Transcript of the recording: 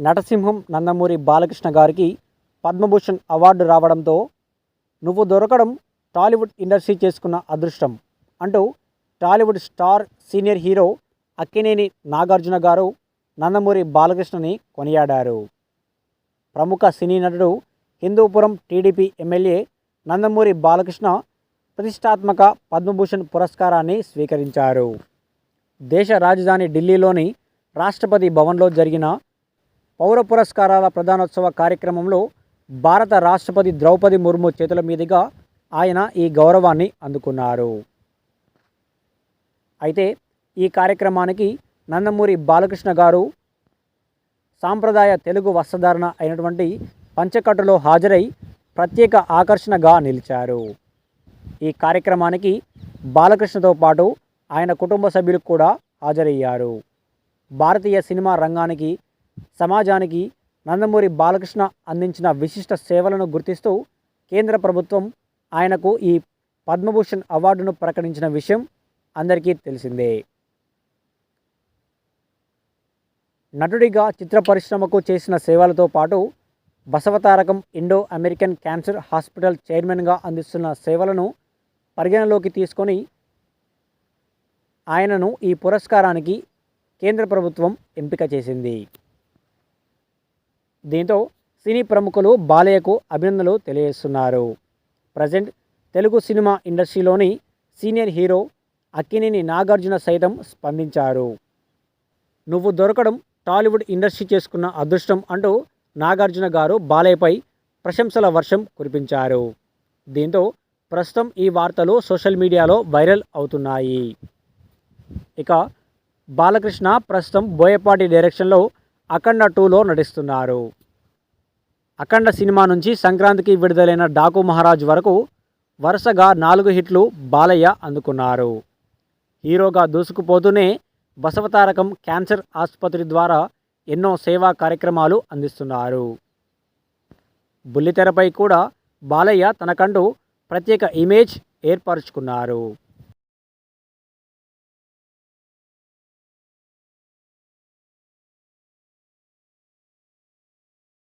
నటసింహం నందమూరి బాలకృష్ణ గారికి పద్మభూషణ్ అవార్డు రావడంతో నువ్వు దొరకడం టాలీవుడ్ ఇండస్ట్రీ చేసుకున్న అదృష్టం అంటూ Tollywood star senior hero Akkineni Nagarjuna garu Nandamuri బాలకృష్ణని కొనియాడారు. ప్రముఖ సినీ నటుడు హిందూపురం టీడీపీ ఎమ్మెల్యే నందమూరి బాలకృష్ణ ప్రతిష్టాత్మక పద్మభూషణ్ పురస్కారాన్ని స్వీకరించారు. దేశ రాజధాని ఢిల్లీలోని రాష్ట్రపతి భవన్లో జరిగిన పౌర పురస్కారాల ప్రధానోత్సవ కార్యక్రమంలో భారత రాష్ట్రపతి ద్రౌపది ముర్ము చేతుల మీదుగా ఆయన ఈ గౌరవాన్ని అందుకున్నారు. అయితే ఈ కార్యక్రమానికి నందమూరి బాలకృష్ణ గారు సాంప్రదాయ తెలుగు వస్త్రధారణ అయినటువంటి పంచకట్టులో హాజరై ప్రత్యేక ఆకర్షణగా నిలిచారు. ఈ కార్యక్రమానికి బాలకృష్ణతో పాటు ఆయన కుటుంబ సభ్యులు కూడా హాజరయ్యారు. భారతీయ సినిమా రంగానికి సమాజానికి నందమూరి బాలకృష్ణ అందించిన విశిష్ట సేవలను గుర్తిస్తూ కేంద్ర ప్రభుత్వం ఆయనకు ఈ పద్మభూషణ్ అవార్డును ప్రకటించిన విషయం అందరికీ తెలిసిందే. నటుడిగా చిత్ర పరిశ్రమకు చేసిన సేవలతో పాటు Basavatarakam Indo American cancer hospital చైర్మన్గా అందిస్తున్న సేవలను పరిగణలోకి తీసుకొని ఆయనను ఈ పురస్కారానికి కేంద్ర ప్రభుత్వం ఎంపిక చేసింది. దీంతో సినీ ప్రముఖులు బాలయ్యకు అభినందనలు తెలియజేస్తున్నారు. ప్రజెంట్ తెలుగు సినిమా ఇండస్ట్రీలోని సీనియర్ హీరో అక్కినేని నాగార్జున సైతం స్పందించారు. నువ్వు దొరకడం టాలీవుడ్ ఇండస్ట్రీ చేసుకున్న అదృష్టం అంటూ నాగార్జున గారు బాలయ్యపై ప్రశంసల వర్షం కురిపించారు. దీంతో ప్రస్తుతం ఈ వార్తలు సోషల్ మీడియాలో వైరల్ అవుతున్నాయి. ఇక బాలకృష్ణ ప్రస్తుతం బోయపాటి డైరెక్షన్లో అఖండ టూలో నటిస్తున్నారు. అఖండ సినిమా నుంచి సంక్రాంతికి విడుదలైన డాకు మహారాజ్ వరకు వరుసగా నాలుగు హిట్లు బాలయ్య అందుకున్నారు. హీరోగా దూసుకుపోతూనే బసవతారకం క్యాన్సర్ ఆసుపత్రి ద్వారా ఎన్నో సేవా కార్యక్రమాలు అందిస్తున్నారు. బుల్లితెరపై కూడా బాలయ్య తనకంటూ ప్రత్యేక ఇమేజ్ ఏర్పరచుకున్నారు.